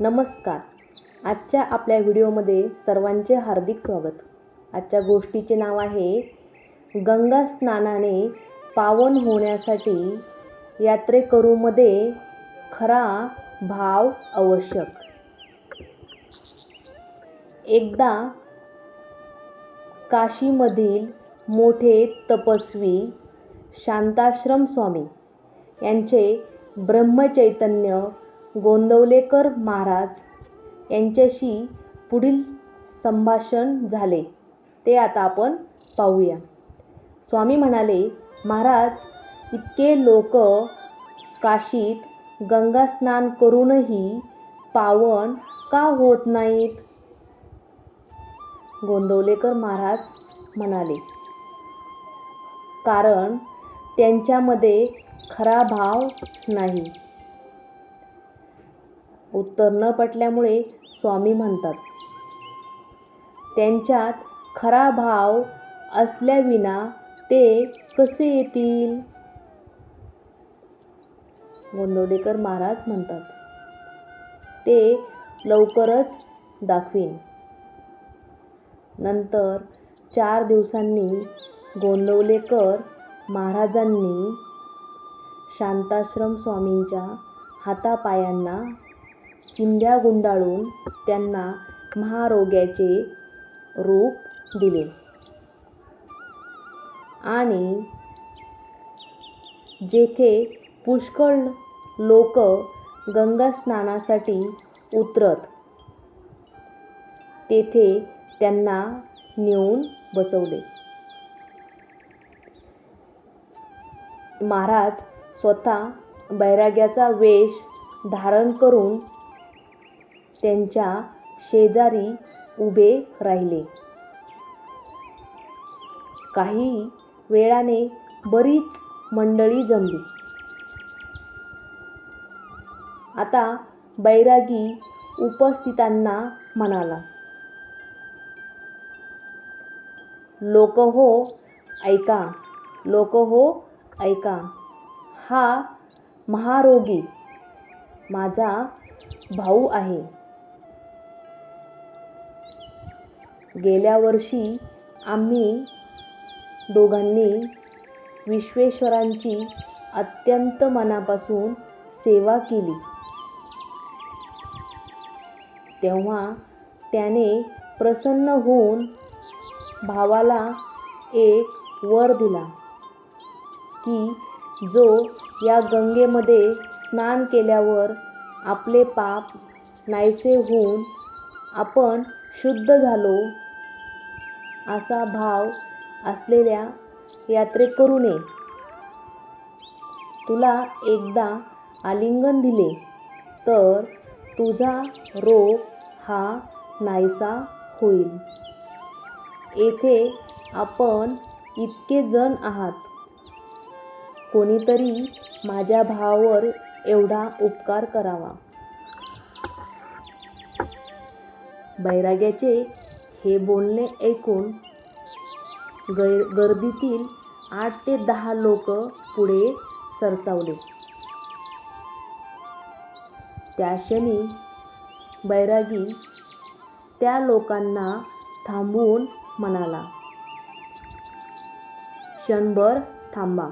नमस्कार. आजच्या आपल्या व्हिडिओमध्ये सर्वांचे हार्दिक स्वागत. आजच्या गोष्टीचे नाव आहे गंगा स्नानाने पावन होण्यासाठी यात्रेकरूमध्ये खरा भाव आवश्यक. एकदा काशीमधील मोठे तपस्वी शांताश्रम स्वामी यांचे ब्रह्मचैतन्य गोंदवलेकर महाराज यांच्याशी पुढील संभाषण झाले. ते आता आपण पाहूया. स्वामी म्हणाले महाराज इतके लोक काशीत गंगा स्नान करूनही पावन का होत नाहीत? गोंदवलेकर महाराज म्हणाले कारण त्यांच्यामध्ये खरा भाव नाही. उत्तर न पटल्यामुळे स्वामी म्हणतात त्यांच्यात खरा भाव असल्याविना ते कसे येतील? गोंदवलेकर महाराज म्हणतात ते लवकरच दाखवीन. नंतर चार दिवसांनी गोंदवलेकर महाराजांनी शांताश्रम स्वामींच्या हातापायांना चिंध्या गुंडाळून त्यांना महारोग्याचे रूप दिले. आणि जेथे पुष्कळ लोक गंगा स्नानासाठी उतरत तेथे त्यांना नेऊन बसवले. महाराज स्वतः बैराग्याचा वेश धारण करून त्यांच्या शेजारी उभे राहिले. काही वेळाने बरीच मंडळी जमली. आता बैरागी उपस्थितांना म्हणाला लोक हो ऐका लोक हो ऐका. हा महारोगी माझा भाऊ आहे. गेल्या वर्षी आम्ही दोघांनी विश्वेश्वरांची अत्यंत मनापासून सेवा केली. तेव्हा त्याने प्रसन्न होऊन भावाला एक वर दिला की जो या गंगेमध्ये स्नान केल्यावर आपले पाप नाहीसे होऊन आपण शुद्ध झालो असा भाव असलेल्या यात्रेकरूने तुला एकदा आलिंगन दिले तर तुझा रोग हा नाहीसा होईल. येथे आपण इतके जण आहात. कोणीतरी माझ्या भावावर एवढा उपकार करावा. बैराग्याचे हे बोलणे ऐकून गैर गर्दीतील आठ ते दहा लोक पुढे सरसावले. त्या क्षणी बैरागी त्या लोकांना थांबवून म्हणाला क्षणभर थांबा.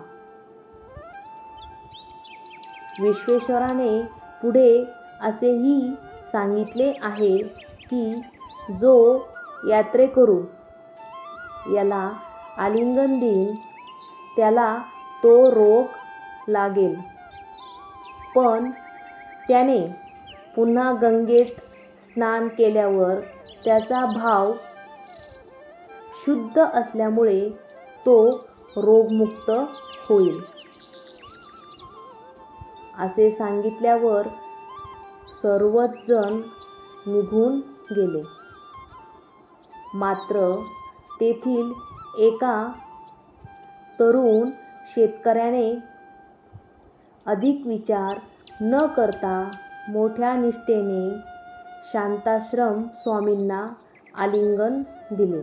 विश्वेश्वराने पुढे असेही सांगितले आहे की जो यात्रेकरू याला आलिंगन देईन. त्याला तो रोग लागेल. पण त्याने पुन्हा गंगेत स्नान केल्यावर त्याचा भाव शुद्ध असल्यामुळे तो रोगमुक्त होईल. असे सांगितल्यावर सर्वच जण निघून गेले. मात्र तेथील एका तरुण शेतकऱ्याने अधिक विचार न करता मोठ्या निष्ठेने शांताश्रम स्वामींना आलिंगन दिले.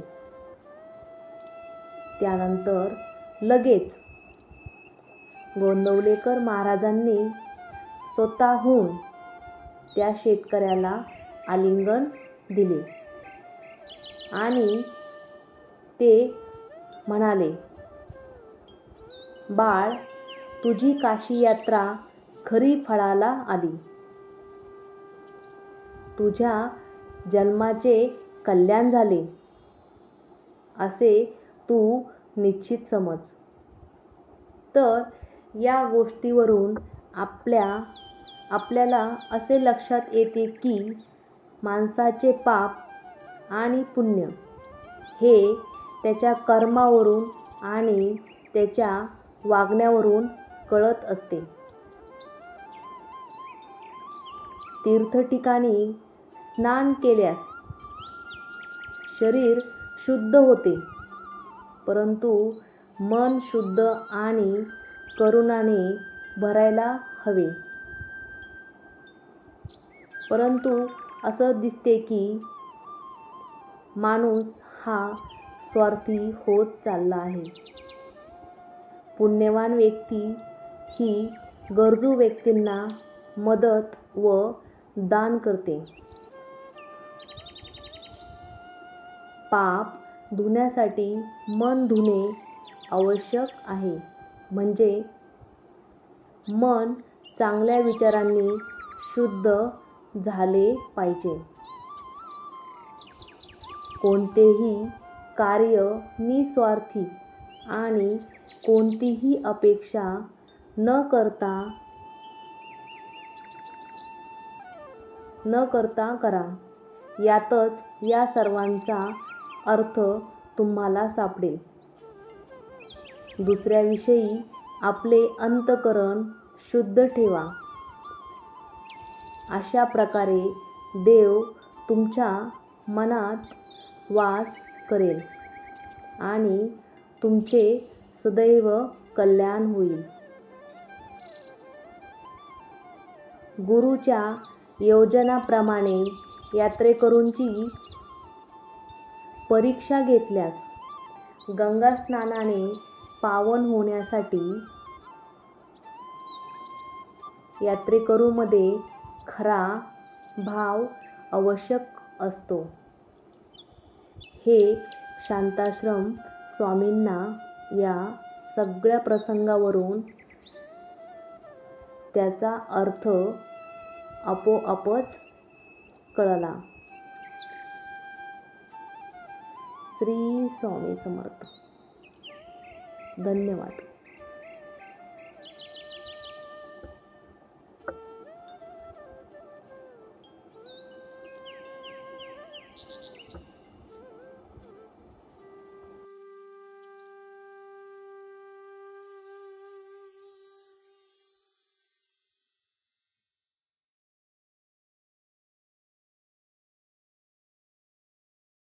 त्यानंतर लगेच गोंदवलेकर महाराजांनी स्वतःहून त्या शेतकऱ्याला आलिंगन दिले. आणि ते म्हणाले बाळ तुझी काशी यात्रा खरी फळाला आली. तुझ्या जन्माचे कल्याण झाले. असे तू निश्चित समज. तर या गोष्टीवरून आपल्या आपल्याला असे लक्षात येते की माणसाचे पाप आणि पुण्य. हे त्याच्या कर्मावरून आणि त्याच्या वागण्यावरून कळत असते. तीर्थठिकाणी स्नान केल्यास शरीर शुद्ध होते परंतु मन शुद्ध आणि करुणाने भरायला हवे. परंतु असं दिसते की माणूस हा स्वार्थी होत चालला आहे. पुण्यवान व्यक्ती ही गरजू व्यक्तींना मदत व दान करते. पाप धुण्यासाठी मन धुणे आवश्यक आहे. म्हणजे मन चांगल्या विचारांनी शुद्ध झाले पाहिजे. कोणतेही कार्य निस्वार्थी आणि कोणतीही अपेक्षा न करता न करता करा. यातच या सर्वांचा अर्थ तुम्हाला सापडेल. दुसऱ्याविषयी आपले अंतकरण शुद्ध ठेवा. अशा प्रकारे देव तुमच्या मनात वास करेल आणि तुमचे सदैव कल्याण होईल. गुरुच्या योजनाप्रमाणे यात्रेकरूंची परीक्षा घेतल्यास गंगास्नानाने पावन होण्यासाठी यात्रेकरूमध्ये खरा भाव आवश्यक असतो. हे शांताश्रम स्वामींना या सगळ्या प्रसंगावरून त्याचा अर्थ आपोआपच कळला. श्री स्वामी समर्थ. धन्यवाद.